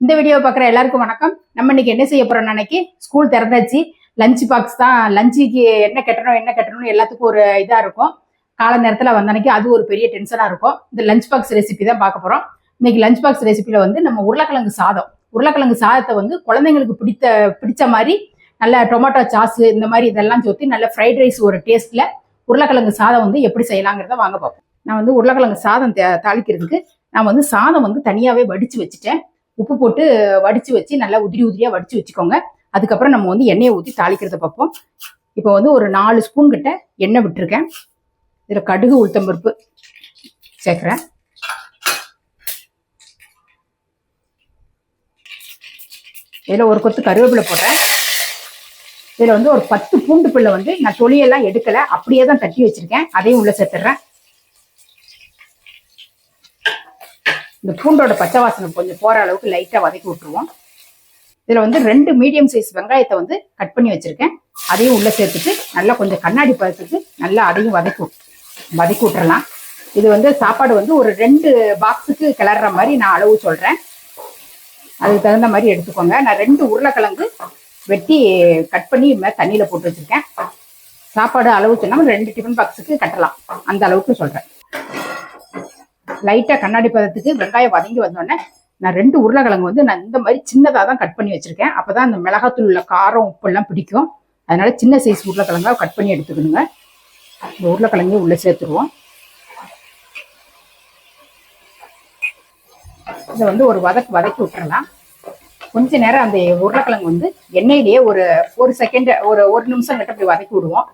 இந்த வீடியோ பார்க்குற எல்லாருக்கும் வணக்கம். நம்ம இன்னைக்கு என்ன செய்ய போறோம் அன்னைக்கு ஸ்கூல் திறந்தாச்சு. லஞ்ச் பாக்ஸ் தான். லஞ்சுக்கு என்ன கட்டணும் என்ன கட்டணும் எல்லாத்துக்கும் ஒரு இதாக இருக்கும். கால நேரத்தில் வந்த அது ஒரு பெரிய டென்ஷனாக இருக்கும். இந்த லஞ்ச் பாக்ஸ் ரெசிபி தான் பார்க்க போகிறோம் இன்னைக்கு லஞ்ச் பாக்ஸ் ரெசிபியில் வந்து நம்ம உருளைக்கிழங்கு சாதம். உருளைக்கிழங்கு சாதத்தை வந்து குழந்தைங்களுக்கு பிடித்த பிடிச்ச மாதிரி நல்ல டொமேட்டோ சாஸ் இந்த மாதிரி இதெல்லாம் சொத்தி நல்ல ஃப்ரைட் ரைஸ் ஒரு டேஸ்ட்டில் உருளைக்கிழங்கு சாதம் வந்து எப்படி செய்யலாங்கிறத வாங்க பார்ப்போம். நான் வந்து உருளைக்கிழங்கு சாதம் தே- தாளிக்கிறதுக்கு நான் வந்து சாதம் வந்து தனியாகவே வடிச்சு வச்சுட்டேன். உப்பு போட்டு வடிச்சு வச்சு நல்லா உதிரி உதிரியா வடிச்சு வச்சுக்கோங்க. அதுக்கப்புறம் நம்ம வந்து எண்ணெயை ஊற்றி தாளிக்கிறத பார்ப்போம். இப்போ வந்து ஒரு நாலு ஸ்பூன் கிட்ட எண்ணெய் விட்டுருக்கேன். இதில் கடுகு உளுத்தம்பருப்பு சேர்க்குறேன். இதில் ஒரு கொத்து கருவேப்பிலை போடுறேன். இதில் வந்து ஒரு பத்து பூண்டு பிள்ளை வந்து நான் தொலியெல்லாம் எடுக்கலை. அப்படியே தான் தட்டி வச்சிருக்கேன். அதையும் உள்ளே சேர்த்துடுறேன். இந்த பூண்டோட பச்சை வாசனை கொஞ்சம் போகிற அளவுக்கு லைட்டாக வதக்கி விட்டுருவோம். இதில் வந்து ரெண்டு மீடியம் சைஸ் வெங்காயத்தை வந்து கட் பண்ணி வச்சுருக்கேன். அதையும் உள்ளே சேர்த்துட்டு நல்லா கொஞ்சம் கண்ணாடி பதத்துக்கு நல்லா அதையும் வதக்கி விட்- வதக்கி விட்டுறலாம். இது வந்து சாப்பாடு வந்து ஒரு ரெண்டு பாக்ஸுக்கு கிளற மாதிரி நான் அளவு சொல்கிறேன் அதுக்கு தகுந்த மாதிரி எடுத்துக்கோங்க. நான் ரெண்டு உருளைக்கிழங்கு வெட்டி கட் பண்ணி இது தண்ணியில் போட்டு வச்சுருக்கேன். சாப்பாடு அளவு சொன்னால் ரெண்டு டிஃபன் பாக்ஸுக்கு கட்டலாம். அந்த அளவுக்கு சொல்கிறேன் லைட்டாக கண்ணாடி பதத்துக்கு வெங்காயம் வதங்கி வந்தோடனே நான் ரெண்டு உருளைக்கிழங்கு வந்து நான் இந்த மாதிரி சின்னதாக தான் கட் பண்ணி வச்சிருக்கேன். அப்பதான் அந்த மிளகாத்தூள் உள்ள காரம் உப்பெல்லாம் பிடிக்கும். அதனால சின்ன சைஸ் உருளைக்கிழங்காக கட் பண்ணி எடுத்துக்கணுங்க. இந்த உருளைக்கிழங்கையும் உள்ளே சேர்த்துருவோம். இதை வந்து ஒரு வதக்கு வதக்கி விட்டுறலாம். கொஞ்ச நேரம் அந்த உருளைக்கிழங்கு வந்து எண்ணெயிலேயே ஒரு ஒரு செகண்ட் ஒரு ஒரு நிமிஷம் கிட்ட போய் வதக்கி விடுவோம்.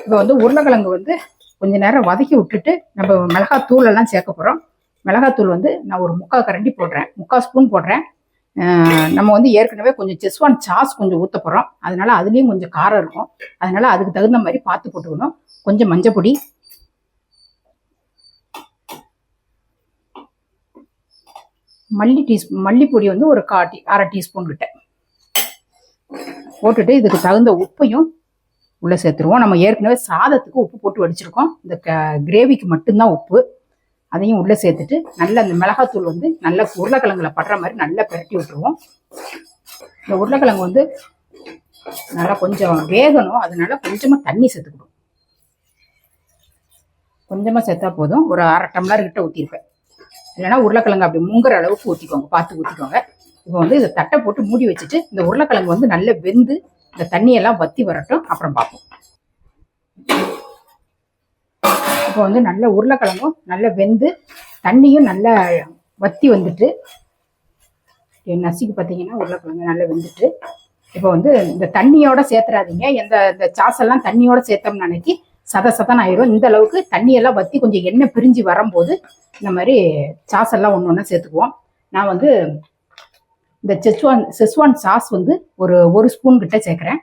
இப்போ வந்து உருளைக்கிழங்கு வந்து கொஞ்ச நேரம் வதக்கி விட்டுட்டு நம்ம மிளகாத்தூள் எல்லாம் சேர்க்க போகிறோம் மிளகாத்தூள் வந்து நான் ஒரு முக்கால் கரண்டி போடுறேன். முக்கால் ஸ்பூன் போடுறேன். நம்ம வந்து ஏற்கனவே கொஞ்சம் செஸ்வான் சாஸ் கொஞ்சம் ஊற்ற போகிறோம் அதனால அதுலேயும் கொஞ்சம் காரம் இருக்கும். அதனால அதுக்கு தகுந்த மாதிரி பார்த்து போட்டுக்கணும். கொஞ்சம் மஞ்சள் பொடி. மல்லி டீ மல்லிப்பொடி வந்து ஒரு கா டீ அரை டீஸ்பூன் கிட்ட. போட்டுட்டு இதுக்கு தகுந்த உப்பையும் உள்ளே சேர்த்துருவோம். நம்ம ஏற்கனவே சாதத்துக்கு உப்பு போட்டு வடிச்சிருக்கோம். இந்த க கிரேவிக்கு மட்டும்தான் உப்பு. அதையும் உள்ளே சேர்த்துட்டு நல்ல அந்த மிளகாத்தூள் வந்து நல்ல உருளைக்கிழங்குல படுற மாதிரி நல்லா பிரட்டி விட்டுருவோம். இந்த உருளைக்கிழங்கு வந்து நல்லா கொஞ்சம் வேகணும். அதனால கொஞ்சமாக தண்ணி சேர்த்துக்கணும். கொஞ்சமாக சேர்த்தா போதும். ஒரு அரை டம்ளர் கிட்ட ஊற்றிருப்பேன் இல்லைன்னா உருளைக்கிழங்கு அப்படி முங்குற அளவுக்கு ஊற்றிக்கோங்க பார்த்து ஊற்றிக்கோங்க இப்போ வந்து இதை தட்டை போட்டு மூடி வச்சுட்டு இந்த உருளைக்கிழங்கு வந்து நல்லா வெந்து இந்த தண்ணியெல்லாம் வத்தி வரட்டும் அப்புறம் பார்ப்போம். இப்போ வந்து நல்ல உருளைக்கிழங்கும் நல்லா வெந்து தண்ணியும் நல்லா வத்தி வந்துட்டு இங்க நசுக்கி பார்த்தீங்கன்னா உருளைக்கிழங்கு நல்லா வெந்துட்டு. இப்போ வந்து இந்த தண்ணியோட சேர்த்துறாதீங்க. எந்த இந்த சாசெல்லாம் தண்ணியோட சேர்த்தோம்னு அன்னைக்கு சத சதன் ஆயிரும். இந்த அளவுக்கு தண்ணியெல்லாம் வத்தி கொஞ்சம் எண்ணெய் பிரிஞ்சு வரும்போது இந்த மாதிரி சாசெல்லாம் ஒன்று ஒன்றா சேர்த்துக்குவோம். நான் வந்து இந்த செஸ்வான் செஸ்வான் சாஸ் வந்து ஒரு ஒரு ஸ்பூன் கிட்ட சேர்க்குறேன்.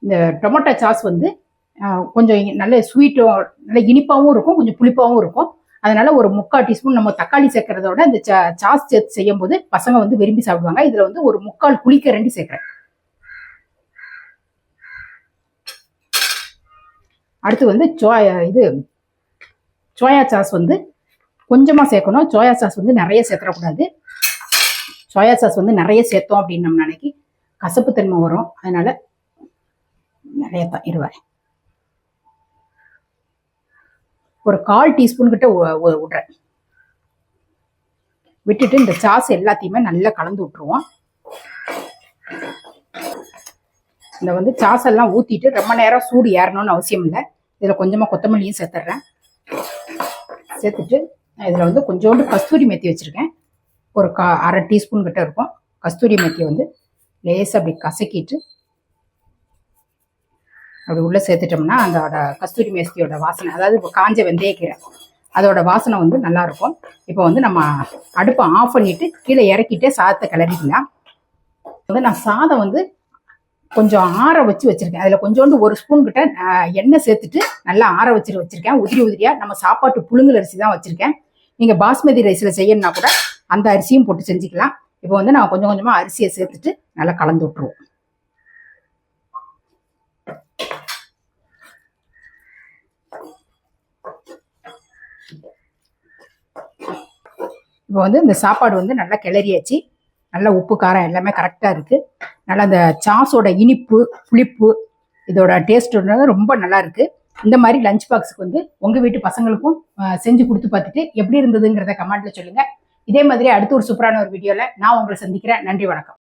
இந்த டொமேட்டோ சாஸ் வந்து கொஞ்சம் நல்ல ஸ்வீட்டும் நல்ல இனிப்பாகவும் இருக்கும் கொஞ்சம் புளிப்பாகவும் இருக்கும். அதனால ஒரு முக்கால் டீஸ்பூன் நம்ம தக்காளி சேர்க்கறதோட இந்த சா- சாஸ் சேர்த்து செய்யும் போது பசங்க வந்து விரும்பி சாப்பிடுவாங்க. இதுல வந்து ஒரு முக்கால் குளிக்கரண்டி சேர்க்குறேன். அடுத்து வந்து சோயா இது சோயா சாஸ் வந்து கொஞ்சமாக சேர்க்கணும். சோயா சாஸ் வந்து நிறைய சேர்த்துடக்கூடாது சோயா சாஸ் வந்து நிறைய சேர்த்தோம் அப்படின்னு நம்ம நினைக்கி கசப்புத்தன்மை வரும். அதனால நிறைய தான் இருவார் ஒரு கால் டீஸ்பூன் கிட்ட விடுறேன். விட்டுட்டு இந்த சாஸ் எல்லாத்தையுமே நல்லா கலந்து விட்டுருவோம். இந்த வந்து சாஸ் எல்லாம் ஊற்றிட்டு ரொம்ப நேரம் சூடு ஏறணும்னு அவசியம் இல்லை. இதில் கொஞ்சமாக கொத்தமல்லியும் சேர்த்துட்றேன் சேர்த்துட்டு நான் இதில் வந்து கொஞ்சோண்டு கஸ்தூரி மெத்தி வச்சுருக்கேன். ஒரு கா அரை டீஸ்பூன் கிட்ட இருக்கும். கஸ்தூரி மெத்தியை வந்து லேசாக அப்படி கசக்கிட்டு அப்படி உள்ளே சேர்த்துட்டோம்னா அதோட கஸ்தூரி மேஸ்தியோட வாசனை அதாவது இப்போ காஞ்ச வெந்தயக்கீரை அதோட வாசனை வந்து நல்லாயிருக்கும். இப்போ வந்து நம்ம அடுப்பை ஆஃப் பண்ணிட்டு கீழே இறக்கிட்டே சாதத்தை கிளறிக்கலாம். வந்து நான் சாதம் வந்து கொஞ்சம் ஆற வச்சு வச்சுருக்கேன். அதில் கொஞ்சோண்டு ஒரு ஸ்பூன் கிட்ட எண்ணெய் சேர்த்துட்டு நல்லா ஆற வச்சு வச்சுருக்கேன். உதிரி உதிரியாக நம்ம சாப்பாட்டு புழுங்கல் அரிசி தான் வச்சுருக்கேன். நீங்கள் பாஸ்மதி ரைஸில் செய்யணும்னா கூட அந்த அரிசியும் போட்டு செஞ்சுக்கலாம். இப்போ வந்து நான் கொஞ்சம் கொஞ்சமாக அரிசியை சேர்த்துட்டு நல்லா கலந்து விட்ருவோம் இப்போ வந்து இந்த சாப்பாடு வந்து நல்லா கிளறியாச்சு. நல்ல உப்பு காரம் எல்லாமே கரெக்டாக இருக்குது நல்லா அந்த சாஸோட இனிப்பு புளிப்பு இதோட டேஸ்ட்டு ரொம்ப நல்லா இருக்குது இந்த மாதிரி லஞ்ச் பாக்ஸுக்கு வந்து உங்கள் வீட்டு பசங்களுக்கும் செஞ்சு கொடுத்து பார்த்துட்டு எப்படி இருந்ததுங்கிறத கமெண்ட்டில் சொல்லுங்கள் இதே மாதிரி அடுத்து ஒரு சூப்பரான ஒரு வீடியோவில் நான் உங்களை சந்திக்கிறேன். நன்றி வணக்கம்.